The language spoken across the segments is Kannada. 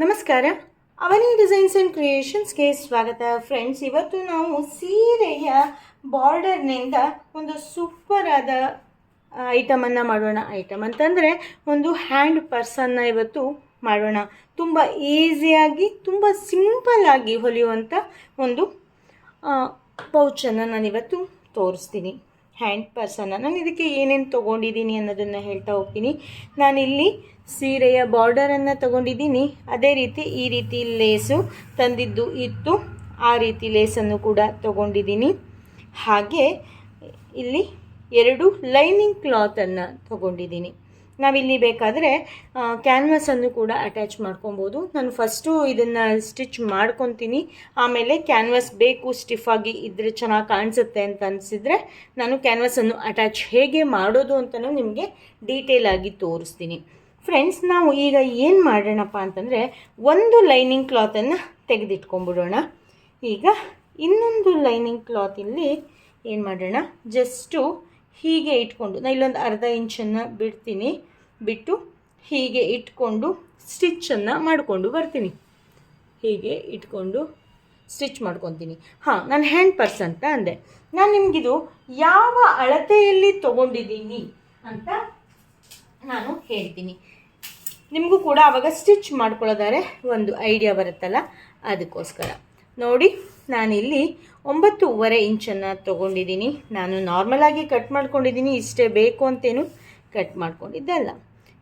ನಮಸ್ಕಾರ. ಅವನಿ ಡಿಸೈನ್ಸ್ ಆ್ಯಂಡ್ ಕ್ರಿಯೇಷನ್ಸ್ಗೆ ಸ್ವಾಗತ. ಫ್ರೆಂಡ್ಸ್ ಇವತ್ತು ನಾವು ಸೀರೆಯ ಬಾರ್ಡರ್ನಿಂದ ಒಂದು ಸೂಪರ್ ಆದ ಐಟಮನ್ನು ಮಾಡೋಣ. ಐಟಮ್ ಅಂತಂದರೆ ಒಂದು ಹ್ಯಾಂಡ್ ಪರ್ಸನ್ನ ಇವತ್ತು ಮಾಡೋಣ. ತುಂಬ ಈಸಿಯಾಗಿ ತುಂಬ ಸಿಂಪಲ್ ಆಗಿ ಹೊಲಿಯುವಂಥ ಒಂದು ಪೌಚನ್ನು ನಾನಿವತ್ತು ತೋರಿಸ್ತೀನಿ. ಹ್ಯಾಂಡ್ ಪರ್ಸನ್ನ ನಾನು ಇದಕ್ಕೆ ಏನೇನು ತೊಗೊಂಡಿದ್ದೀನಿ ಅನ್ನೋದನ್ನು ಹೇಳ್ತಾ ಹೋಗ್ತೀನಿ. ನಾನಿಲ್ಲಿ ಸೀರೆಯ ಬಾರ್ಡರನ್ನು ತಗೊಂಡಿದ್ದೀನಿ. ಅದೇ ರೀತಿ ಈ ರೀತಿ ಲೇಸು ತಂದಿದ್ದು ಇತ್ತು. ಆ ರೀತಿ ಲೇಸನ್ನು ಕೂಡ ತಗೊಂಡಿದ್ದೀನಿ. ಹಾಗೆ ಇಲ್ಲಿ ಎರಡು ಲೈನಿಂಗ್ ಕ್ಲಾತನ್ನು ತಗೊಂಡಿದ್ದೀನಿ. ನಾವಿಲ್ಲಿ ಬೇಕಾದರೆ ಕ್ಯಾನ್ವಸನ್ನು ಕೂಡ ಅಟ್ಯಾಚ್ ಮಾಡ್ಕೊಬೋದು. ನಾನು ಫಸ್ಟು ಇದನ್ನು ಸ್ಟಿಚ್ ಮಾಡ್ಕೊತೀನಿ. ಆಮೇಲೆ ಕ್ಯಾನ್ವಸ್ ಬೇಕು ಸ್ಟಿಫಾಗಿ ಇದ್ದರೆ ಚೆನ್ನಾಗಿ ಕಾಣಿಸುತ್ತೆ ಅಂತ ಅನಿಸಿದ್ರೆ ನಾನು ಕ್ಯಾನ್ವಸನ್ನು ಅಟ್ಯಾಚ್ ಹೇಗೆ ಮಾಡೋದು ಅಂತಲೂ ನಿಮಗೆ ಡೀಟೇಲ್ ಆಗಿ ತೋರಿಸ್ತೀನಿ. ಫ್ರೆಂಡ್ಸ್ ನಾವು ಈಗ ಏನು ಮಾಡೋಣಪ್ಪ ಅಂತಂದರೆ ಒಂದು ಲೈನಿಂಗ್ ಕ್ಲಾತನ್ನು ತೆಗೆದಿಟ್ಕೊಂಬಿಡೋಣ ಈಗ ಇನ್ನೊಂದು ಲೈನಿಂಗ್ ಕ್ಲಾತ್ ಇಲ್ಲಿ ಏನು ಮಾಡೋಣ? ಜಸ್ಟು ಹೀಗೆ ಇಟ್ಕೊಂಡು ನಾನು ಇಲ್ಲೊಂದು ಅರ್ಧ ಇಂಚನ್ನು ಬಿಡ್ತೀನಿ. ಬಿಟ್ಟು ಹೀಗೆ ಇಟ್ಕೊಂಡು ಸ್ಟಿಚ್ಚನ್ನು ಮಾಡಿಕೊಂಡು ಬರ್ತೀನಿ. ಹೀಗೆ ಇಟ್ಕೊಂಡು ಸ್ಟಿಚ್ ಮಾಡ್ಕೊತೀನಿ. ಹಾಂ, ನಾನು ಹ್ಯಾಂಡ್ ಪರ್ಸ್ ಅಂತ ಅಂದೆ. ನಾನು ನಿಮಗಿದು ಯಾವ ಅಳತೆಯಲ್ಲಿ ತೊಗೊಂಡಿದ್ದೀನಿ ಅಂತ ನಾನು ಹೇಳ್ತೀನಿ. ನಿಮಗೂ ಕೂಡ ಆವಾಗ ಸ್ಟಿಚ್ ಮಾಡ್ಕೊಳ್ಳೋದಾರೆ ಒಂದು ಐಡಿಯಾ ಬರುತ್ತಲ್ಲ? ಅದಕ್ಕೋಸ್ಕರ. ನೋಡಿ, ನಾನಿಲ್ಲಿ ಒಂಬತ್ತೂವರೆ ಇಂಚನ್ನು ತೊಗೊಂಡಿದ್ದೀನಿ. ನಾನು ನಾರ್ಮಲಾಗಿ ಕಟ್ ಮಾಡ್ಕೊಂಡಿದ್ದೀನಿ, ಇಷ್ಟೇ ಬೇಕು ಅಂತೇನು ಕಟ್ ಮಾಡ್ಕೊಂಡಿದ್ದಲ್ಲ.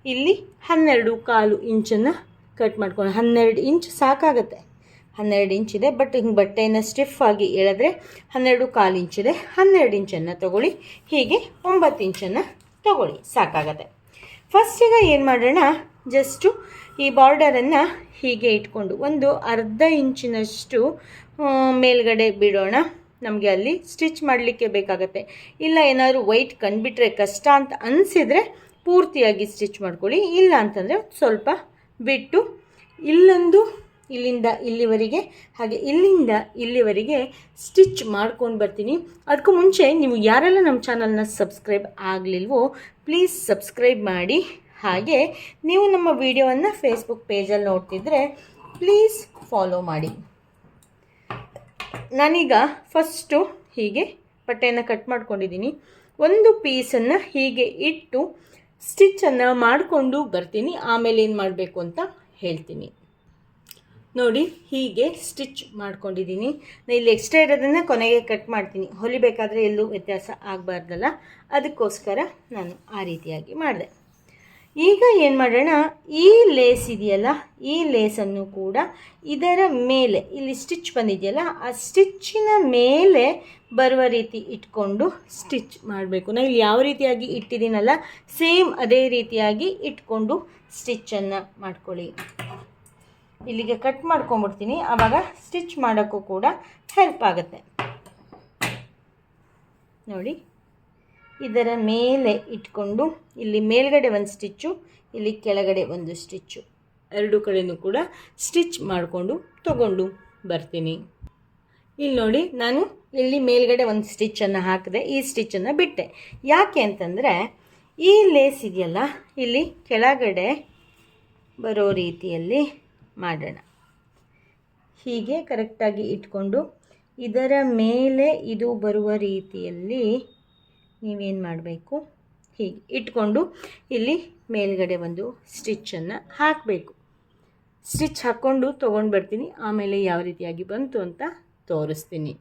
ಇಲ್ಲಿ ಹನ್ನೆರಡು ಕಾಲು ಇಂಚನ್ನು ಕಟ್ ಮಾಡ್ಕೊಂಡು, ಹನ್ನೆರಡು ಇಂಚ್ ಸಾಕಾಗತ್ತೆ. ಹನ್ನೆರಡು ಇಂಚಿದೆ ಬಟ್ ಹಿಂಗೆ ಬಟ್ಟೆಯನ್ನು ಸ್ಟಿಫ್ ಆಗಿ ಎಳೆದ್ರೆ ಹನ್ನೆರಡು ಕಾಲು ಇಂಚಿದೆ ಹನ್ನೆರಡು ಇಂಚನ್ನು ತಗೊಳ್ಳಿ. ಹೀಗೆ ಒಂಬತ್ತು ಇಂಚನ್ನು ತಗೊಳ್ಳಿ, ಸಾಕಾಗತ್ತೆ. ಫಸ್ಟಿಗೆ ಏನು ಮಾಡೋಣ ಜಸ್ಟು ಈ ಬಾರ್ಡರನ್ನು ಹೀಗೆ ಇಟ್ಕೊಂಡು ಒಂದು ಅರ್ಧ ಇಂಚಿನಷ್ಟು ಮೇಲ್ಗಡೆ ಬಿಡೋಣ. ನಮಗೆ ಅಲ್ಲಿ ಸ್ಟಿಚ್ ಮಾಡಲಿಕ್ಕೆ ಬೇಕಾಗತ್ತೆ. ಇಲ್ಲ ಏನಾದರೂ ವೈಟ್ ಕಂಡುಬಿಟ್ರೆ ಕಷ್ಟ ಅಂತ ಅನಿಸಿದರೆ ಪೂರ್ತಿಯಾಗಿ ಸ್ಟಿಚ್ ಮಾಡ್ಕೊಳ್ಳಿ. ಇಲ್ಲ ಅಂತಂದರೆ ಸ್ವಲ್ಪ ಬಿಟ್ಟು ಇಲ್ಲೊಂದು, ಇಲ್ಲಿಂದ ಇಲ್ಲಿವರೆಗೆ, ಹಾಗೆ ಇಲ್ಲಿಂದ ಇಲ್ಲಿವರೆಗೆ ಸ್ಟಿಚ್ ಮಾಡ್ಕೊಂಡು ಬರ್ತೀನಿ. ಅದಕ್ಕೂ ಮುಂಚೆ ನೀವು ಯಾರೆಲ್ಲ ನಮ್ಮ ಚಾನಲ್ನ ಸಬ್ಸ್ಕ್ರೈಬ್ ಆಗಲಿಲ್ವೋ, ಪ್ಲೀಸ್ ಸಬ್ಸ್ಕ್ರೈಬ್ ಮಾಡಿ. ಹಾಗೆ ನೀವು ನಮ್ಮ ವಿಡಿಯೋವನ್ನು ಫೇಸ್ಬುಕ್ ಪೇಜಲ್ಲಿ ನೋಡ್ತಿದ್ರೆ ಪ್ಲೀಸ್ ಫಾಲೋ ಮಾಡಿ. ನಾನೀಗ ಫಸ್ಟು ಹೀಗೆ ಬಟ್ಟೆಯನ್ನು ಕಟ್ ಮಾಡ್ಕೊಂಡಿದ್ದೀನಿ. ಒಂದು ಪೀಸನ್ನು ಹೀಗೆ ಇಟ್ಟು ಸ್ಟಿಚ್ಚನ್ನು ಮಾಡಿಕೊಂಡು ಬರ್ತೀನಿ. ಆಮೇಲೆ ಏನು ಮಾಡಬೇಕು ಅಂತ ಹೇಳ್ತೀನಿ. ನೋಡಿ, ಹೀಗೆ ಸ್ಟಿಚ್ ಮಾಡ್ಕೊಂಡಿದ್ದೀನಿ. ಇಲ್ಲಿ ಎಕ್ಸ್ಟ್ರಾ ಇರೋದನ್ನು ಕೊನೆಗೆ ಕಟ್ ಮಾಡ್ತೀನಿ. ಹೊಲಿಬೇಕಾದ್ರೆ ಎಲ್ಲೂ ವ್ಯತ್ಯಾಸ ಆಗಬಾರ್ದಲ್ಲ? ಅದಕ್ಕೋಸ್ಕರ ನಾನು ಆ ರೀತಿಯಾಗಿ ಮಾಡಿದೆ. ಈಗ ಏನು ಮಾಡೋಣ? ಈ ಲೇಸ್ ಇದೆಯಲ್ಲ, ಈ ಲೇಸನ್ನು ಕೂಡ ಇದರ ಮೇಲೆ, ಇಲ್ಲಿ ಸ್ಟಿಚ್ ಬಂದಿದೆಯಲ್ಲ, ಆ ಸ್ಟಿಚ್ಚಿನ ಮೇಲೆ ಬರುವ ರೀತಿ ಇಟ್ಕೊಂಡು ಸ್ಟಿಚ್ ಮಾಡಬೇಕು. ನಾನು ಇಲ್ಲಿ ಯಾವ ರೀತಿಯಾಗಿ ಇಟ್ಟಿದ್ದೀನಲ್ಲ ಸೇಮ್ ಅದೇ ರೀತಿಯಾಗಿ ಇಟ್ಕೊಂಡು ಸ್ಟಿಚ್ಚನ್ನು ಮಾಡ್ಕೊಳ್ಳಿ. ಇಲ್ಲಿಗೆ ಕಟ್ ಮಾಡ್ಕೊಂಬಿಡ್ತೀನಿ ಆವಾಗ ಸ್ಟಿಚ್ ಮಾಡೋಕ್ಕೂ ಕೂಡ ಹೆಲ್ಪ್ ಆಗುತ್ತೆ. ನೋಡಿ. ಇದರ ಮೇಲೆ ಇಟ್ಕೊಂಡು ಇಲ್ಲಿ ಮೇಲ್ಗಡೆ ಒಂದು ಸ್ಟಿಚ್ಚು, ಇಲ್ಲಿ ಕೆಳಗಡೆ ಒಂದು ಸ್ಟಿಚ್ಚು. ಎರಡು ಕಡೆಯೂ ಕೂಡ ಸ್ಟಿಚ್ ಮಾಡಿಕೊಂಡು ತಗೊಂಡು ಬರ್ತೀನಿ. ಇಲ್ಲಿ ನೋಡಿ, ನಾನು ಇಲ್ಲಿ ಮೇಲ್ಗಡೆ ಒಂದು ಸ್ಟಿಚ್ಚನ್ನು ಹಾಕಿದೆ, ಈ ಸ್ಟಿಚ್ಚನ್ನು ಬಿಟ್ಟೆ. ಯಾಕೆ ಅಂತಂದರೆ, ಈ ಲೇಸ್ ಇದೆಯಲ್ಲ, ಇಲ್ಲಿ ಕೆಳಗಡೆ ಬರೋ ರೀತಿಯಲ್ಲಿ ಮಾಡೋಣ. ಹೀಗೆ ಕರೆಕ್ಟಾಗಿ ಇಟ್ಕೊಂಡು ಇದರ ಮೇಲೆ ಇದು ಬರುವ ರೀತಿಯಲ್ಲಿ ನೀವೇನು ಮಾಡಬೇಕು? ಹೀಗೆ ಇಟ್ಕೊಂಡು ಇಲ್ಲಿ ಮೇಲ್ಗಡೆ ಒಂದು ಸ್ಟಿಚ್ಚನ್ನು ಹಾಕಬೇಕು. ಸ್ಟಿಚ್ ಹಾಕ್ಕೊಂಡು ತೊಗೊಂಡು ಬರ್ತೀನಿ ಆಮೇಲೆ ಯಾವ ರೀತಿಯಾಗಿ ಬಂತು ಅಂತ ತೋರಿಸ್ತೀನಿ.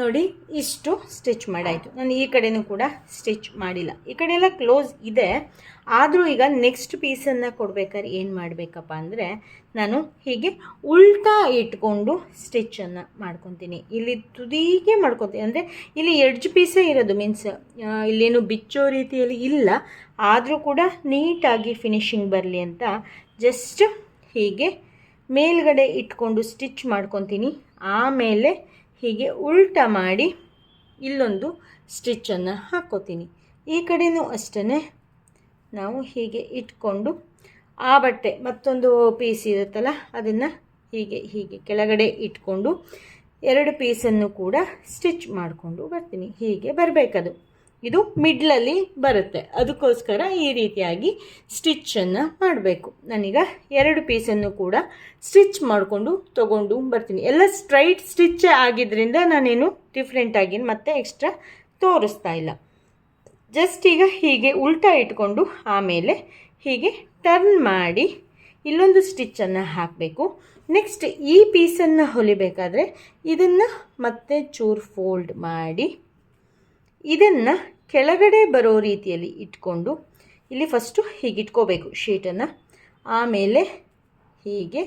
ನೋಡಿ, ಇಷ್ಟು ಸ್ಟಿಚ್ ಮಾಡಾಯಿತು. ನಾನು ಈ ಕಡೆನೂ ಕೂಡ ಸ್ಟಿಚ್ ಮಾಡಿಲ್ಲ. ಈ ಕಡೆ ಎಲ್ಲ ಕ್ಲೋಸ್ ಇದೆ. ಆದರೂ ಈಗ ನೆಕ್ಸ್ಟ್ ಪೀಸನ್ನು ಕೊಡ್ಬೇಕಾದ್ರೆ ಏನು ಮಾಡಬೇಕಪ್ಪ ಅಂದರೆ, ನಾನು ಹೀಗೆ ಉಲ್ಟಾ ಇಟ್ಕೊಂಡು ಸ್ಟಿಚ್ಚನ್ನು ಮಾಡ್ಕೊತೀನಿ. ಇಲ್ಲಿ ತುದಿಗೆ ಮಾಡ್ಕೊತೀನಿ. ಅಂದರೆ, ಇಲ್ಲಿ ಎಡ್ಜ್ ಪೀಸೇ ಇರೋದು ಮೀನ್ಸ್ ಇಲ್ಲೇನು ಬಿಚ್ಚೋ ರೀತಿಯಲ್ಲಿ ಇಲ್ಲ. ಆದರೂ ಕೂಡ ನೀಟಾಗಿ ಫಿನಿಶಿಂಗ್ ಬರಲಿ ಅಂತ ಜಸ್ಟ್ ಹೀಗೆ ಮೇಲ್ಗಡೆ ಇಟ್ಕೊಂಡು ಸ್ಟಿಚ್ ಮಾಡ್ಕೊತೀನಿ. ಆಮೇಲೆ ಹೀಗೆ ಉಲ್ಟ ಮಾಡಿ ಇಲ್ಲೊಂದು ಸ್ಟಿಚ್ಚನ್ನು ಹಾಕೋತೀನಿ. ಈ ಕಡೆಯೂ ಅಷ್ಟೇ ನಾವು ಹೀಗೆ ಇಟ್ಕೊಂಡು ಆ ಬಟ್ಟೆ ಮತ್ತೊಂದು ಪೀಸ್ ಇರುತ್ತಲ್ಲ, ಅದನ್ನು ಹೀಗೆ ಹೀಗೆ ಕೆಳಗಡೆ ಇಟ್ಕೊಂಡು ಎರಡು ಪೀಸನ್ನು ಕೂಡ ಸ್ಟಿಚ್ ಮಾಡಿಕೊಂಡು ಬರ್ತೀನಿ. ಹೀಗೆ ಬರಬೇಕದು. ಇದು ಮಿಡ್ಲಲ್ಲಿ ಬರುತ್ತೆ. ಅದಕ್ಕೋಸ್ಕರ ಈ ರೀತಿಯಾಗಿ ಸ್ಟಿಚ್ಚನ್ನು ಮಾಡಬೇಕು. ನಾನೀಗ ಎರಡು ಪೀಸನ್ನು ಕೂಡ ಸ್ಟಿಚ್ ಮಾಡಿಕೊಂಡು ತೊಗೊಂಡು ಬರ್ತೀನಿ. ಎಲ್ಲ ಸ್ಟ್ರೈಟ್ ಸ್ಟಿಚ್ ಆಗಿದ್ದರಿಂದ ನಾನೇನು ಡಿಫ್ರೆಂಟಾಗಿ ಮತ್ತೆ ಎಕ್ಸ್ಟ್ರಾ ತೋರಿಸ್ತಾ ಇಲ್ಲ. ಜಸ್ಟ್ ಈಗ ಹೀಗೆ ಉಲ್ಟಾ ಇಟ್ಕೊಂಡು ಆಮೇಲೆ ಹೀಗೆ ಟರ್ನ್ ಮಾಡಿ ಇಲ್ಲೊಂದು ಸ್ಟಿಚ್ಚನ್ನು ಹಾಕಬೇಕು. ನೆಕ್ಸ್ಟ್ ಈ ಪೀಸನ್ನು ಹೊಲಿಬೇಕಾದ್ರೆ ಇದನ್ನು ಮತ್ತೆ ಚೂರು ಫೋಲ್ಡ್ ಮಾಡಿ ಇದನ್ನು ಕೆಳಗಡೆ ಬರೋ ರೀತಿಯಲ್ಲಿ ಇಟ್ಕೊಂಡು ಇಲ್ಲಿ ಫಸ್ಟು ಹೀಗೆ ಇಟ್ಕೋಬೇಕು ಶೀಟನ್ನು. ಆಮೇಲೆ ಹೀಗೆ,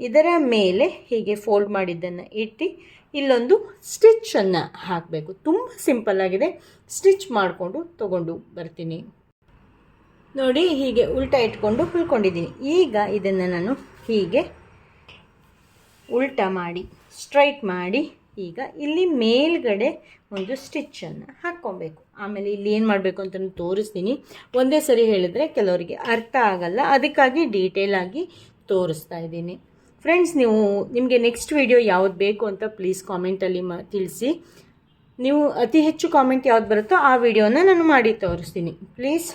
ಇದರ ಮೇಲೆ ಹೀಗೆ ಫೋಲ್ಡ್ ಮಾಡಿದ್ದನ್ನು ಇಟ್ಟು ಇಲ್ಲೊಂದು ಸ್ಟಿಚ್ಚನ್ನು ಹಾಕಬೇಕು. ತುಂಬ ಸಿಂಪಲ್ ಆಗಿದೆ. ಸ್ಟಿಚ್ ಮಾಡಿಕೊಂಡು ತಗೊಂಡು ಬರ್ತೀನಿ. ನೋಡಿ, ಹೀಗೆ ಉಲ್ಟಾ ಇಟ್ಕೊಂಡು ಹುಲ್ಕೊಂಡಿದ್ದೀನಿ ಈಗ ಇದನ್ನು ನಾನು ಹೀಗೆ ಉಲ್ಟಾ ಮಾಡಿ ಸ್ಟ್ರೈಟ್ ಮಾಡಿ ಈಗ ಇಲ್ಲಿ ಮೇಲ್ಗಡೆ ಒಂದು ಸ್ಟಿಚ್ಚನ್ನು ಹಾಕ್ಕೊಬೇಕು. ಆಮೇಲೆ ಇಲ್ಲಿ ಏನು ಮಾಡಬೇಕು ಅಂತ ತೋರಿಸ್ತೀನಿ. ಒಂದೇ ಸರಿ ಹೇಳಿದ್ರೆ ಕೆಲವರಿಗೆ ಅರ್ಥ ಆಗಲ್ಲ. ಅದಕ್ಕಾಗಿ ಡೀಟೇಲಾಗಿ ತೋರಿಸ್ತಾ ಇದ್ದೀನಿ. ಫ್ರೆಂಡ್ಸ್ ನೀವು ನಿಮಗೆ ನೆಕ್ಸ್ಟ್ ವಿಡಿಯೋ ಯಾವ್ದು ಬೇಕು ಅಂತ ಪ್ಲೀಸ್ ಕಾಮೆಂಟಲ್ಲಿ ಮ, ತಿಳಿಸಿ. ನೀವು ಅತಿ ಹೆಚ್ಚು ಕಾಮೆಂಟ್ ಯಾವ್ದು ಬರುತ್ತೋ ಆ ವಿಡಿಯೋನ ನಾನು ಮಾಡಿ ತೋರಿಸ್ತೀನಿ. ಪ್ಲೀಸ್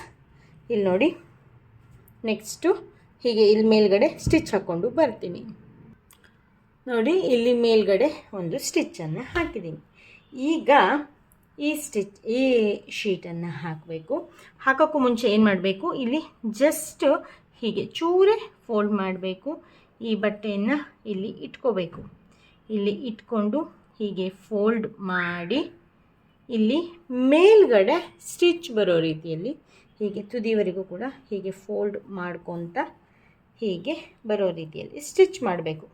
ಇಲ್ಲಿ ನೋಡಿ. ನೆಕ್ಸ್ಟು ಹೀಗೆ ಇಲ್ಲಿ ಮೇಲ್ಗಡೆ ಸ್ಟಿಚ್ ಹಾಕ್ಕೊಂಡು ಬರ್ತೀನಿ. ನೋಡಿ, ಇಲ್ಲಿ ಮೇಲ್ಗಡೆ ಒಂದು ಸ್ಟಿಚ್ಚನ್ನು ಹಾಕಿದ್ದೀನಿ. ಈಗ ಈ ಸ್ಟಿಚ್ ಈ ಶೀಟನ್ನು ಹಾಕಬೇಕು. ಹಾಕೋಕ್ಕೂ ಮುಂಚೆ ಏನು ಮಾಡಬೇಕು? ಇಲ್ಲಿ ಜಸ್ಟ್ ಹೀಗೆ ಚೂರೇ ಫೋಲ್ಡ್ ಮಾಡಬೇಕು. ಈ ಬಟ್ಟೆಯನ್ನು ಇಲ್ಲಿ ಇಟ್ಕೋಬೇಕು. ಇಲ್ಲಿ ಇಟ್ಕೊಂಡು ಹೀಗೆ ಫೋಲ್ಡ್ ಮಾಡಿ ಇಲ್ಲಿ ಮೇಲ್ಗಡೆ ಸ್ಟಿಚ್ ಬರೋ ರೀತಿಯಲ್ಲಿ ಹೀಗೆ ತುದಿವರೆಗೂ ಕೂಡ ಹೀಗೆ ಫೋಲ್ಡ್ ಮಾಡ್ಕೊತ ಹೀಗೆ ಬರೋ ರೀತಿಯಲ್ಲಿ ಸ್ಟಿಚ್ ಮಾಡಬೇಕು.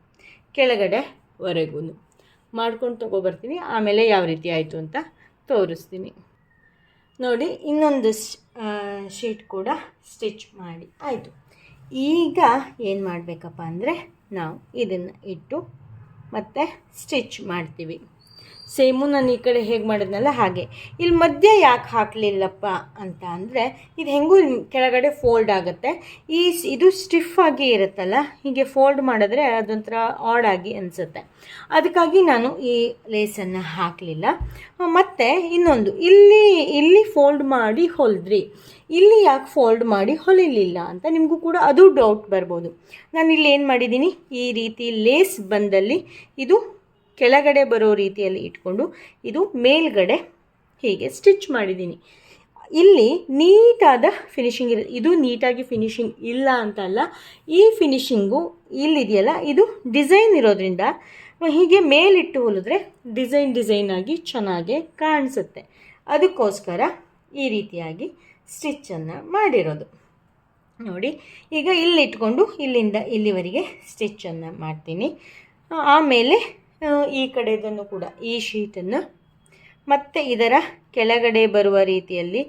ಕೆಳಗಡೆವರೆಗೂ ಮಾಡ್ಕೊಂಡು ತೊಗೊಬರ್ತೀನಿ ಆಮೇಲೆ ಯಾವ ರೀತಿ ಆಯಿತು ಅಂತ ತೋರಿಸ್ತೀನಿ. ನೋಡಿ, ಇನ್ನೊಂದು ಶೀಟ್ ಕೂಡ ಸ್ಟಿಚ್ ಮಾಡಿ ಆಯಿತು. ಈಗ ಏನು ಮಾಡಬೇಕಪ್ಪ ಅಂದರೆ ನಾವು ಇದನ್ನು ಇಟ್ಟು ಮತ್ತೆ ಸ್ಟಿಚ್ ಮಾಡ್ತೀವಿ. ಸೇಮು ನಾನು ಈ ಕಡೆ ಹೇಗೆ ಮಾಡಿದ್ನಲ್ಲ ಹಾಗೆ. ಇಲ್ಲಿ ಮಧ್ಯ ಯಾಕೆ ಹಾಕಲಿಲ್ಲಪ್ಪ ಅಂತ ಅಂದರೆ ಇದು ಹೆಂಗೂ ಕೆಳಗಡೆ ಫೋಲ್ಡ್ ಆಗುತ್ತೆ. ಈ ಇದು ಸ್ಟಿಫ್ ಆಗಿ ಇರುತ್ತಲ್ಲ, ಹೀಗೆ ಫೋಲ್ಡ್ ಮಾಡಿದ್ರೆ ಅದೊಂಥರ ಆಡ್ ಆಗಿ ಅನಿಸುತ್ತೆ. ಅದಕ್ಕಾಗಿ ನಾನು ಈ ಲೇಸನ್ನು ಹಾಕಲಿಲ್ಲ. ಮತ್ತು ಇನ್ನೊಂದು, ಇಲ್ಲಿ ಇಲ್ಲಿ ಫೋಲ್ಡ್ ಮಾಡಿ ಹೊಲಿದ್ರಿ. ಇಲ್ಲಿ ಯಾಕೆ ಫೋಲ್ಡ್ ಮಾಡಿ ಹೊಲಿಲಿಲ್ಲ ಅಂತ ನಿಮಗೂ ಕೂಡ ಅದು ಡೌಟ್ ಬರ್ಬೋದು. ನಾನು ಇಲ್ಲಿ ಏನು ಮಾಡಿದ್ದೀನಿ? ಈ ರೀತಿ ಲೇಸ್ ಬಂದಲ್ಲಿ ಇದು ಕೆಳಗಡೆ ಬರೋ ರೀತಿಯಲ್ಲಿ ಇಟ್ಕೊಂಡು ಇದು ಮೇಲ್ಗಡೆ ಹೀಗೆ ಸ್ಟಿಚ್ ಮಾಡಿದ್ದೀನಿ. ಇಲ್ಲಿ ನೀಟಾದ ಫಿನಿಶಿಂಗ್ ಇರ ಇದು ನೀಟಾಗಿ ಫಿನಿಶಿಂಗ್ ಇಲ್ಲ ಅಂತ ಅಲ್ಲ, ಈ ಫಿನಿಶಿಂಗು ಇಲ್ಲಿದೆಯಲ್ಲ, ಇದು ಡಿಸೈನ್ ಇರೋದ್ರಿಂದ ಹೀಗೆ ಮೇಲಿಟ್ಟು ಹೊಲಿದ್ರೆ ಡಿಸೈನ್ ಡಿಸೈನ್ ಆಗಿ ಚೆನ್ನಾಗಿ ಕಾಣಿಸುತ್ತೆ. ಅದಕ್ಕೋಸ್ಕರ ಈ ರೀತಿಯಾಗಿ ಸ್ಟಿಚ್ಚನ್ನು ಮಾಡಿರೋದು. ನೋಡಿ, ಈಗ ಇಲ್ಲಿಟ್ಕೊಂಡು ಇಲ್ಲಿಂದ ಇಲ್ಲಿವರೆಗೆ ಸ್ಟಿಚ್ಚನ್ನು ಮಾಡ್ತೀನಿ. ಆಮೇಲೆ ಈ ಕಡೆದನ್ನು ಕೂಡ ಈ ಶೀಟನ್ನು ಮತ್ತೆ ಇದರ ಕೆಳಗಡೆ ಬರುವ ರೀತಿಯಲ್ಲಿ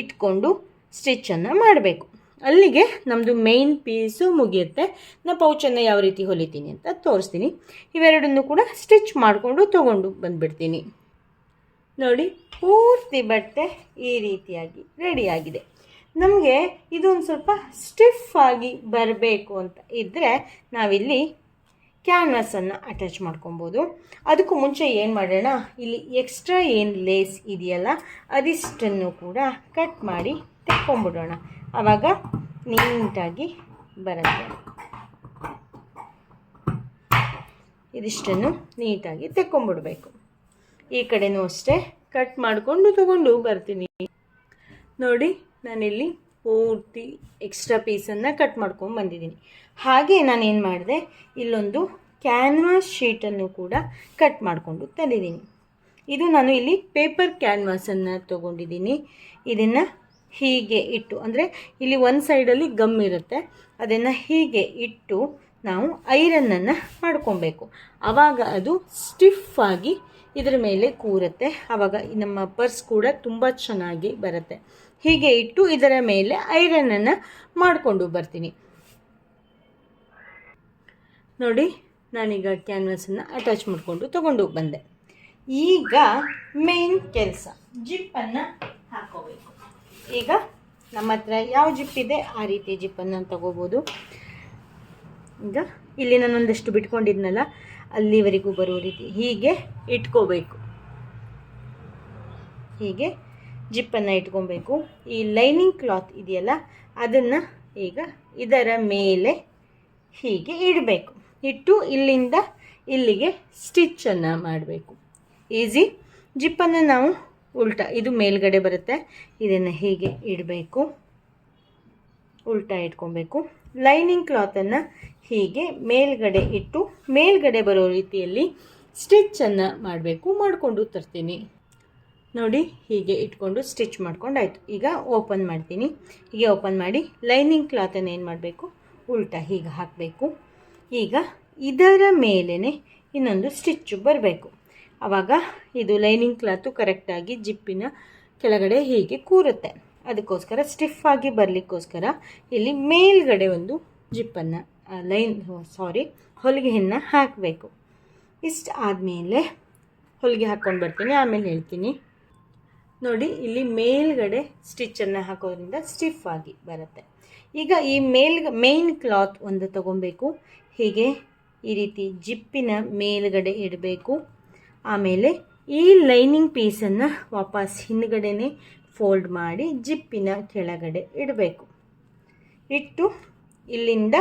ಇಟ್ಕೊಂಡು ಸ್ಟಿಚ್ಚನ್ನು ಮಾಡಬೇಕು. ಅಲ್ಲಿಗೆ ನಮ್ಮದು ಮೇಯ್ನ್ ಪೀಸು ಮುಗಿಯುತ್ತೆ. ನಾ ಪೌಚನ್ನು ಯಾವ ರೀತಿ ಹೊಲಿತೀನಿ ಅಂತ ತೋರಿಸ್ತೀನಿ. ಇವೆರಡನ್ನು ಕೂಡ ಸ್ಟಿಚ್ ಮಾಡಿಕೊಂಡು ತೊಗೊಂಡು ಬಂದುಬಿಡ್ತೀನಿ. ನೋಡಿ, ಪೂರ್ತಿ ಬಟ್ಟೆ ಈ ರೀತಿಯಾಗಿ ರೆಡಿಯಾಗಿದೆ ನಮಗೆ ಇದೊಂದು ಸ್ವಲ್ಪ ಸ್ಟಿಫ್ ಆಗಿ ಬರಬೇಕು ಅಂತ ಇದ್ದರೆ ನಾವಿಲ್ಲಿ ಕ್ಯಾನ್ವಾಸನ್ನು ಅಟ್ಯಾಚ್ ಮಾಡ್ಕೊಬೋದು. ಅದಕ್ಕೂ ಮುಂಚೆ ಏನು ಮಾಡೋಣ? ಇಲ್ಲಿ ಎಕ್ಸ್ಟ್ರಾ ಏನು ಲೇಸ್ ಇದೆಯಲ್ಲ, ಅದಿಷ್ಟನ್ನು ಕೂಡ ಕಟ್ ಮಾಡಿ ತೆಕ್ಕೊಂಬಿಡೋಣ. ಆವಾಗ ನೀಟಾಗಿ ಬರುತ್ತೆ. ಇದಿಷ್ಟನ್ನು ನೀಟಾಗಿ ತೆಕ್ಕೊಂಬಿಡಬೇಕು. ಈ ಕಡೆನೂ ಅಷ್ಟೇ ಕಟ್ ಮಾಡಿಕೊಂಡು ತಗೊಂಡು ಬರ್ತೀನಿ. ನೋಡಿ, ನಾನಿಲ್ಲಿ ಪೂರ್ತಿ ಎಕ್ಸ್ಟ್ರಾ ಪೀಸನ್ನು ಕಟ್ ಮಾಡ್ಕೊಂಡು ಬಂದಿದ್ದೀನಿ. ಹಾಗೆ ನಾನೇನು ಮಾಡಿದೆ? ಇಲ್ಲೊಂದು ಕ್ಯಾನ್ವಾಸ್ ಶೀಟನ್ನು ಕೂಡ ಕಟ್ ಮಾಡಿಕೊಂಡು ತಂದಿದ್ದೀನಿ. ಇದು ನಾನು ಇಲ್ಲಿ ಪೇಪರ್ ಕ್ಯಾನ್ವಾಸನ್ನು ತೊಗೊಂಡಿದ್ದೀನಿ. ಇದನ್ನು ಹೀಗೆ ಇಟ್ಟು, ಅಂದರೆ ಇಲ್ಲಿ ಒಂದು ಸೈಡಲ್ಲಿ ಗಮ್ ಇರುತ್ತೆ. ಅದನ್ನು ಹೀಗೆ ಇಟ್ಟು ನಾವು ಐರನ್ನನ್ನು ಮಾಡ್ಕೊಬೇಕು. ಆವಾಗ ಅದು ಸ್ಟಿಫ್ ಆಗಿ ಇದರ ಮೇಲೆ ಕೂರುತ್ತೆ. ಆವಾಗ ನಮ್ಮ ಪರ್ಸ್ ಕೂಡ ತುಂಬ ಚೆನ್ನಾಗಿ ಬರುತ್ತೆ. ಹೀಗೆ ಇಟ್ಟು ಇದರ ಮೇಲೆ ಐರನನ್ನು ಮಾಡಿಕೊಂಡು ಬರ್ತೀನಿ. ನೋಡಿ, ನಾನೀಗ ಕ್ಯಾನ್ವಸನ್ನು ಅಟ್ಯಾಚ್ ಮಾಡಿಕೊಂಡು ತೊಗೊಂಡು ಬಂದೆ. ಈಗ ಮೇನ್ ಕೆಲಸ ಜಿಪ್ಪನ್ನು ಹಾಕೋಬೇಕು. ಈಗ ನಮ್ಮ ಹತ್ರ ಯಾವ ಜಿಪ್ ಇದೆ? ಆ ರೀತಿ ಜಿಪ್ಪನ್ನು ತಗೋಬೋದು. ಈಗ ಇಲ್ಲಿ ನಾನು ಒಂದಷ್ಟು ಬಿಟ್ಕೊಂಡಿದ್ನಲ್ಲ, ಅಲ್ಲಿವರೆಗೂ ಬರೋ ರೀತಿ ಹೀಗೆ ಇಟ್ಕೋಬೇಕು. ಹೀಗೆ ಜಿಪ್ಪನ್ನು ಇಟ್ಕೊಬೇಕು. ಈ ಲೈನಿಂಗ್ ಕ್ಲಾತ್ ಇದೆಯಲ್ಲ, ಅದನ್ನು ಈಗ ಇದರ ಮೇಲೆ ಹೀಗೆ ಇಡಬೇಕು. ಇಟ್ಟು ಇಲ್ಲಿಂದ ಇಲ್ಲಿಗೆ ಸ್ಟಿಚ್ಚನ್ನು ಮಾಡಬೇಕು. ಈಸಿ. ಜಿಪ್ಪನ್ನು ನಾವು ಉಲ್ಟಾ, ಇದು ಮೇಲ್ಗಡೆ ಬರುತ್ತೆ. ಇದನ್ನು ಹೀಗೆ ಇಡಬೇಕು. ಉಲ್ಟಾ ಇಟ್ಕೊಬೇಕು. ಲೈನಿಂಗ್ ಕ್ಲಾತನ್ನು ಹೀಗೆ ಮೇಲ್ಗಡೆ ಇಟ್ಟು, ಮೇಲ್ಗಡೆ ಬರೋ ರೀತಿಯಲ್ಲಿ ಸ್ಟಿಚ್ಚನ್ನು ಮಾಡಬೇಕು, ಮಾಡಿಕೊಂಡು ತರ್ತೀನಿ. ನೋಡಿ, ಹೀಗೆ ಇಟ್ಕೊಂಡು ಸ್ಟಿಚ್ ಮಾಡ್ಕೊಂಡು ಆಯಿತು. ಈಗ ಓಪನ್ ಮಾಡ್ತೀನಿ. ಹೀಗೆ ಓಪನ್ ಮಾಡಿ, ಲೈನಿಂಗ್ ಕ್ಲಾತನ್ನು ಏನು ಮಾಡಬೇಕು? ಉಲ್ಟಾ ಹೀಗೆ ಹಾಕಬೇಕು. ಈಗ ಇದರ ಮೇಲೇ ಇನ್ನೊಂದು ಸ್ಟಿಚ್ಚು ಬರಬೇಕು. ಆವಾಗ ಇದು ಲೈನಿಂಗ್ ಕ್ಲಾತು ಕರೆಕ್ಟಾಗಿ ಜಿಪ್ಪಿನ ಕೆಳಗಡೆ ಹೀಗೆ ಕೂರುತ್ತೆ. ಅದಕ್ಕೋಸ್ಕರ ಸ್ಟಿಫ್ ಆಗಿ ಬರಲಿಕ್ಕೋಸ್ಕರ ಇಲ್ಲಿ ಮೇಲ್ಗಡೆ ಒಂದು ಜಿಪ್ಪನ್ನು ಲೈನ್ ಸಾರಿ ಹೊಲಿಗೆಯನ್ನು ಹಾಕಬೇಕು. ಇಷ್ಟು ಆದಮೇಲೆ ಹೊಲಿಗೆ ಹಾಕ್ಕೊಂಡು ಬರ್ತೀನಿ, ಆಮೇಲೆ ಹೇಳ್ತೀನಿ. ನೋಡಿ, ಇಲ್ಲಿ ಮೇಲ್ಗಡೆ ಸ್ಟಿಚ್ಚನ್ನು ಹಾಕೋದ್ರಿಂದ ಸ್ಟಿಫ್ ಆಗಿ ಬರುತ್ತೆ. ಈಗ ಈ ಮೇಲ್ ಮೇನ್ ಕ್ಲಾತ್ ಒಂದು ತಗೊಬೇಕು. ಹೀಗೆ ಈ ರೀತಿ ಜಿಪ್ಪಿನ ಮೇಲ್ಗಡೆ ಇಡಬೇಕು. ಆಮೇಲೆ ಈ ಲೈನಿಂಗ್ ಪೀಸನ್ನು ವಾಪಸ್ ಹಿಂದ್ಗಡೆನೆ ಫೋಲ್ಡ್ ಮಾಡಿ ಜಿಪ್ಪಿನ ಕೆಳಗಡೆ ಇಡಬೇಕು. ಇಟ್ಟು ಇಲ್ಲಿಂದ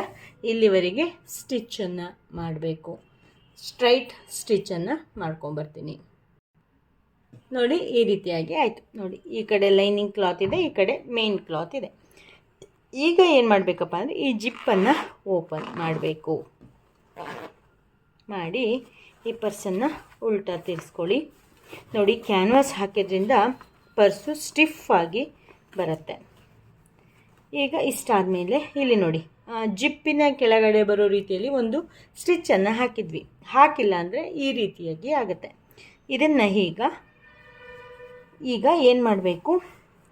ಇಲ್ಲಿವರೆಗೆ ಸ್ಟಿಚ್ಚನ್ನು ಮಾಡಬೇಕು. ಸ್ಟ್ರೈಟ್ ಸ್ಟಿಚ್ಚನ್ನು ಮಾಡ್ಕೊಂಬರ್ತೀನಿ ನೋಡಿ ಈ ರೀತಿಯಾಗಿ ಆಯಿತು. ನೋಡಿ, ಈ ಕಡೆ ಲೈನಿಂಗ್ ಕ್ಲಾತ್ ಇದೆ, ಈ ಕಡೆ ಮೇನ್ ಕ್ಲಾತ್ ಇದೆ. ಈಗ ಏನು ಮಾಡಬೇಕಪ್ಪ ಅಂದರೆ ಈ ಜಿಪ್ಪನ್ನು ಓಪನ್ ಮಾಡಬೇಕು. ಮಾಡಿ ಈ ಪರ್ಸನ್ನು ಉಲ್ಟಾ ತಿರ್ಸ್ಕೊಳ್ಳಿ. ನೋಡಿ ಕ್ಯಾನ್ವಾಸ್ ಹಾಕಿದ್ರಿಂದ ಪರ್ಸು ಸ್ಟಿಫ್ ಆಗಿ ಬರುತ್ತೆ. ಈಗ ಇಷ್ಟಾದಮೇಲೆ ಇಲ್ಲಿ ನೋಡಿ ಜಿಪ್ಪಿನ ಕೆಳಗಡೆ ಬರೋ ರೀತಿಯಲ್ಲಿ ಒಂದು ಸ್ಟಿಚ್ಚನ್ನು ಹಾಕಿದ್ವಿ. ಹಾಕಿಲ್ಲ ಅಂದರೆ ಈ ರೀತಿಯಾಗಿ ಆಗುತ್ತೆ. ಇದನ್ನು ಈಗ ಈಗ ಏನು ಮಾಡಬೇಕು?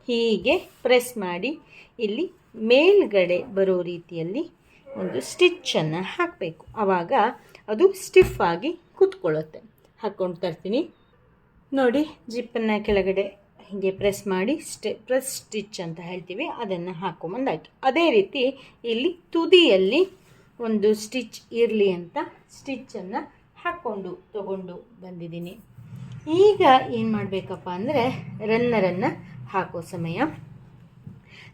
ಹೀಗೆ ಪ್ರೆಸ್ ಮಾಡಿ ಇಲ್ಲಿ ಮೇಲ್ಗಡೆ ಬರೋ ರೀತಿಯಲ್ಲಿ ಒಂದು ಸ್ಟಿಚ್ಚನ್ನು ಹಾಕಬೇಕು. ಆವಾಗ ಅದು ಸ್ಟಿಫ್ ಆಗಿ ಕೂತ್ಕೊಳ್ಳುತ್ತೆ. ಹಾಕ್ಕೊಂಡು ತರ್ತೀನಿ. ನೋಡಿ, ಜಿಪ್ಪನ್ನು ಕೆಳಗಡೆ ಹೀಗೆ ಪ್ರೆಸ್ ಮಾಡಿ ಸ್ಟಿ ಪ್ರೆಸ್ ಸ್ಟಿಚ್ ಅಂತ ಹೇಳ್ತೀವಿ, ಅದನ್ನು ಹಾಕೊಂಬಂದಾಯಿತು. ಅದೇ ರೀತಿ ಇಲ್ಲಿ ತುದಿಯಲ್ಲಿ ಒಂದು ಸ್ಟಿಚ್ ಇರಲಿ ಅಂತ ಸ್ಟಿಚ್ಚನ್ನು ಹಾಕ್ಕೊಂಡು ತಗೊಂಡು ಬಂದಿದ್ದೀನಿ. ಈಗ ಏನು ಮಾಡಬೇಕಪ್ಪ ಅಂದರೆ ರನ್ನರನ್ನು ಹಾಕೋ ಸಮಯ.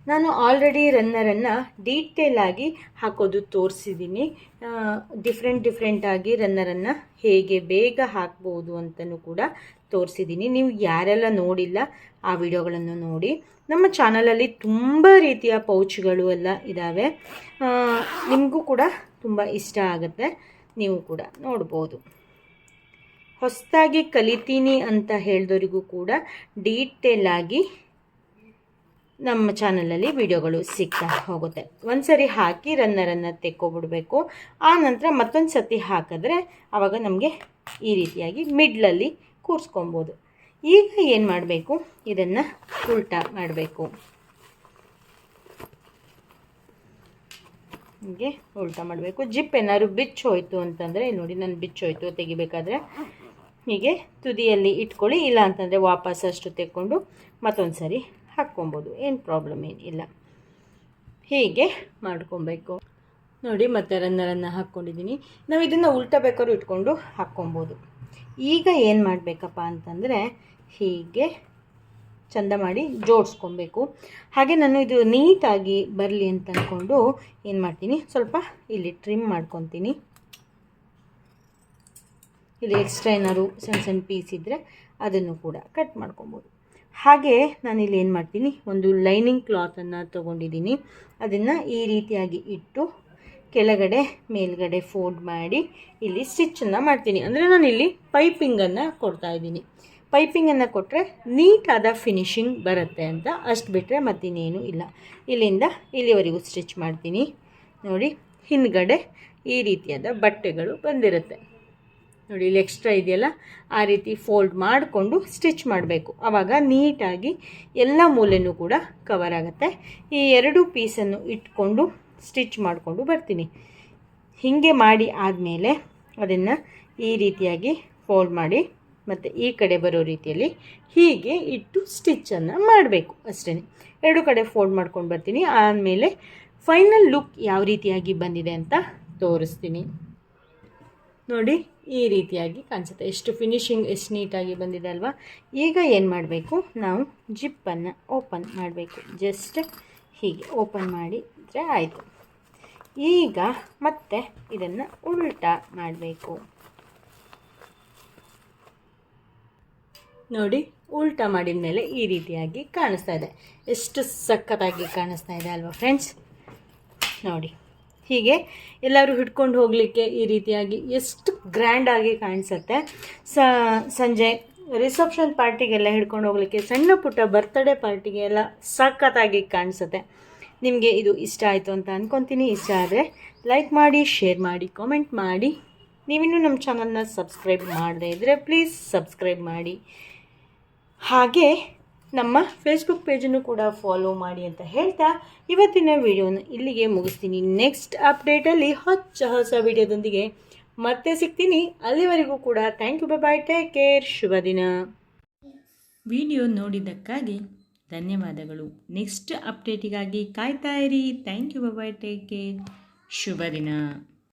ನಾನು ಆಲ್ರೆಡಿ ರನ್ನರನ್ನು ಡೀಟೇಲ್ ಆಗಿ ಹಾಕೋದು ತೋರಿಸಿದ್ದೀನಿ ಡಿಫ್ರೆಂಟ್ ಡಿಫ್ರೆಂಟಾಗಿ ರನ್ನರನ್ನು ಹೇಗೆ ಬೇಗ ಹಾಕ್ಬೋದು ಅಂತಲೂ ಕೂಡ ತೋರಿಸಿದ್ದೀನಿ ನೀವು ಯಾರೆಲ್ಲ ನೋಡಿಲ್ಲ ಆ ವಿಡಿಯೋಗಳನ್ನು ನೋಡಿ. ನಮ್ಮ ಚಾನಲಲ್ಲಿ ತುಂಬ ರೀತಿಯ ಪೌಚ್ಗಳು ಎಲ್ಲ ಇದ್ದಾವೆ ನಿಮಗೂ ಕೂಡ ತುಂಬ ಇಷ್ಟ ಆಗುತ್ತೆ. ನೀವು ಕೂಡ ನೋಡ್ಬೋದು. ಹೊಸದಾಗಿ ಕಲಿತೀನಿ ಅಂತ ಹೇಳಿದವರಿಗೂ ಕೂಡ ಡೀಟೇಲ್ ಆಗಿ ನಮ್ಮ ಚಾನಲಲ್ಲಿ ವಿಡಿಯೋಗಳು ಸಿಗ್ತಾ ಹೋಗುತ್ತೆ. ಒಂದು ಸರಿ ಹಾಕಿ ರನ್ನರನ್ನು ತೆಕ್ಕೊಬಿಡಬೇಕು. ಆ ನಂತರ ಮತ್ತೊಂದು ಸತಿ ಹಾಕಿದ್ರೆ ಆವಾಗ ನಮಗೆ ಈ ರೀತಿಯಾಗಿ ಮಿಡ್ಲಲ್ಲಿ ಕೂರಿಸ್ಕೊಬೋದು. ಈಗ ಏನು ಮಾಡಬೇಕು? ಇದನ್ನು ಉಲ್ಟಾ ಮಾಡಬೇಕು. ಹೀಗೆ ಉಲ್ಟಾ ಮಾಡಬೇಕು. ಜಿಪ್ ಏನಾದ್ರು ಬಿಚ್ಚೋಯ್ತು ಅಂತಂದರೆ ನೋಡಿ, ನಾನು ಬಿಚ್ಚೋಯ್ತು ತೆಗಿಬೇಕಾದ್ರೆ. ಹೀಗೆ ತುದಿಯಲ್ಲಿ ಇಟ್ಕೊಳ್ಳಿ ಇಲ್ಲ ಅಂತಂದರೆ ವಾಪಸ್ ಅಷ್ಟು ತೆಕ್ಕೊಂಡು ಮತ್ತೊಂದು ಸರಿ ಹಾಕ್ಕೊಬೋದು, ಏನು ಪ್ರಾಬ್ಲಮ್ ಏನಿಲ್ಲ. ಹೀಗೆ ಮಾಡ್ಕೊಬೇಕು. ನೋಡಿ, ಮತ್ತೆ ರನ್ನರನ್ನು ಹಾಕ್ಕೊಂಡಿದ್ದೀನಿ. ನಾವು ಇದನ್ನು ಉಲ್ಟಾ ಬೇಕಾದ್ರೂ ಇಟ್ಕೊಂಡು ಹಾಕ್ಕೊಬೋದು. ಈಗ ಏನು ಮಾಡಬೇಕಪ್ಪ ಅಂತಂದರೆ ಹೀಗೆ ಚಂದ ಮಾಡಿ ಜೋಡಿಸ್ಕೊಬೇಕು. ಹಾಗೆ ನಾನು ಇದು ನೀಟಾಗಿ ಬರಲಿ ಅಂತ ಅಂದ್ಕೊಂಡು ಏನು ಮಾಡ್ತೀನಿ, ಸ್ವಲ್ಪ ಇಲ್ಲಿ ಟ್ರಿಮ್ ಮಾಡ್ಕೊತೀನಿ. ಇಲ್ಲಿ ಎಕ್ಸ್ಟ್ರಾ ಏನಾದ್ರು ಸಣ್ಣ ಸಣ್ಣ ಪೀಸ್ ಇದ್ದರೆ ಅದನ್ನು ಕೂಡ ಕಟ್ ಮಾಡ್ಕೊಬೋದು. ಹಾಗೆ ನಾನಿಲ್ಲಿ ಏನು ಮಾಡ್ತೀನಿ, ಒಂದು ಲೈನಿಂಗ್ ಕ್ಲಾತನ್ನು ತೊಗೊಂಡಿದ್ದೀನಿ. ಅದನ್ನು ಈ ರೀತಿಯಾಗಿ ಇಟ್ಟು ಕೆಳಗಡೆ, ಮೇಲ್ಗಡೆ ಫೋಲ್ಡ್ ಮಾಡಿ ಇಲ್ಲಿ ಸ್ಟಿಚ್ಚನ್ನು ಮಾಡ್ತೀನಿ. ಅಂದರೆ ನಾನಿಲ್ಲಿ ಪೈಪಿಂಗನ್ನು ಕೊಡ್ತಾ ಇದ್ದೀನಿ. ಪೈಪಿಂಗನ್ನು ಕೊಟ್ಟರೆ ನೀಟಾದ ಫಿನಿಶಿಂಗ್ ಬರುತ್ತೆ ಅಂತ ಅಷ್ಟು ಬಿಟ್ಟರೆ ಮತ್ತಿನ್ನೇನು ಇಲ್ಲ. ಇಲ್ಲಿಂದ ಇಲ್ಲಿವರೆಗೂ ಸ್ಟಿಚ್ ಮಾಡ್ತೀನಿ. ನೋಡಿ, ಹಿಂದ್ಗಡೆ ಈ ರೀತಿಯಾದ ಬಟ್ಟೆಗಳು ಬಂದಿರುತ್ತೆ. ನೋಡಿ, ಇಲ್ಲಿ ಎಕ್ಸ್ಟ್ರಾ ಇದೆಯಲ್ಲ? ಆ ರೀತಿ ಫೋಲ್ಡ್ ಮಾಡಿಕೊಂಡು ಸ್ಟಿಚ್ ಮಾಡಬೇಕು. ಆವಾಗ ನೀಟಾಗಿ ಎಲ್ಲ ಮೂಲೆಯೂ ಕೂಡ ಕವರ್ ಆಗುತ್ತೆ. ಈ ಎರಡು ಪೀಸನ್ನು ಇಟ್ಕೊಂಡು ಸ್ಟಿಚ್ ಮಾಡಿಕೊಂಡು ಬರ್ತೀನಿ. ಹೀಗೆ ಮಾಡಿ ಆದಮೇಲೆ ಅದನ್ನು ಈ ರೀತಿಯಾಗಿ ಫೋಲ್ಡ್ ಮಾಡಿ ಮತ್ತು ಈ ಕಡೆ ಬರೋ ರೀತಿಯಲ್ಲಿ ಹೀಗೆ ಇಟ್ಟು ಸ್ಟಿಚ್ಚನ್ನು ಮಾಡಬೇಕು ಅಷ್ಟೇ ಎರಡು ಕಡೆ ಫೋಲ್ಡ್ ಮಾಡ್ಕೊಂಡು ಬರ್ತೀನಿ. ಆದಮೇಲೆ ಫೈನಲ್ ಲುಕ್ ಯಾವ ರೀತಿಯಾಗಿ ಬಂದಿದೆ ಅಂತ ತೋರಿಸ್ತೀನಿ. ನೋಡಿ ಈ ರೀತಿಯಾಗಿ ಕಾಣಿಸುತ್ತೆ. ಎಷ್ಟು ಫಿನಿಶಿಂಗ್ ಎಷ್ಟು ನೀಟಾಗಿ ಬಂದಿದೆ ಅಲ್ವಾ? ಈಗ ಏನು ಮಾಡಬೇಕು? ನಾವು ಜಿಪ್ಪನ್ನು ಓಪನ್ ಮಾಡಬೇಕು. ಜಸ್ಟ್ ಹೀಗೆ ಓಪನ್ ಮಾಡಿದರೆ ಆಯಿತು. ಈಗ ಮತ್ತೆ ಇದನ್ನು ಉಲ್ಟಾ ಮಾಡಬೇಕು. ನೋಡಿ, ಉಲ್ಟಾ ಮಾಡಿದ ಮೇಲೆ ಈ ರೀತಿಯಾಗಿ ಕಾಣಿಸ್ತಾ ಇದೆ. ಎಷ್ಟು ಸಖತ್ತಾಗಿ ಕಾಣಿಸ್ತಾ ಇದೆ ಅಲ್ವಾ ಫ್ರೆಂಡ್ಸ್ ನೋಡಿ. ಹೀಗೆ ಎಲ್ಲರೂ ಹಿಡ್ಕೊಂಡು ಹೋಗಲಿಕ್ಕೆ ಈ ರೀತಿಯಾಗಿ ಎಷ್ಟು ಗ್ರ್ಯಾಂಡಾಗಿ ಕಾಣಿಸುತ್ತೆ. ಸಂಜೆ ರಿಸೆಪ್ಷನ್ ಪಾರ್ಟಿಗೆಲ್ಲ ಹಿಡ್ಕೊಂಡು ಹೋಗಲಿಕ್ಕೆ ಸಣ್ಣ ಪುಟ್ಟ ಬರ್ತ್ಡೇ ಪಾರ್ಟಿಗೆ ಎಲ್ಲ ಸಖತ್ತಾಗಿ ಕಾಣಿಸುತ್ತೆ. ನಿಮಗೆ ಇದು ಇಷ್ಟ ಆಯಿತು ಅಂತ ಅಂದ್ಕೊತೀನಿ ಇಷ್ಟ ಆದರೆ ಲೈಕ್ ಮಾಡಿ ಶೇರ್ ಮಾಡಿ ಕಾಮೆಂಟ್ ಮಾಡಿ. ನೀವಿನ್ನೂ ನಮ್ಮ ಚಾನಲ್ನ ಸಬ್ಸ್ಕ್ರೈಬ್ ಮಾಡದೇ ಇದ್ದರೆ ಪ್ಲೀಸ್ ಸಬ್ಸ್ಕ್ರೈಬ್ ಮಾಡಿ. ಹಾಗೆ ನಮ್ಮ ಫೇಸ್ಬುಕ್ ಪೇಜನ್ನು ಕೂಡ ಫಾಲೋ ಮಾಡಿ ಅಂತ ಹೇಳ್ತಾ ಇವತ್ತಿನ ವಿಡಿಯೋನ ಇಲ್ಲಿಗೆ ಮುಗಿಸ್ತೀನಿ. ನೆಕ್ಸ್ಟ್ ಅಪ್ಡೇಟಲ್ಲಿ ಹೊಚ್ಚ ಹೊಸ ವಿಡಿಯೋದೊಂದಿಗೆ ಮತ್ತೆ ಸಿಗ್ತೀನಿ. ಅಲ್ಲಿವರೆಗೂ ಕೂಡ thank you bye take care ಶುಭ ದಿನ. ವಿಡಿಯೋ ನೋಡಿದ್ದಕ್ಕಾಗಿ ಧನ್ಯವಾದಗಳು. ನೆಕ್ಸ್ಟ್ ಅಪ್ಡೇಟಿಗಾಗಿ ಕಾಯ್ತಾ ಇರಿ. Thank you bye take care ಶುಭ ದಿನ.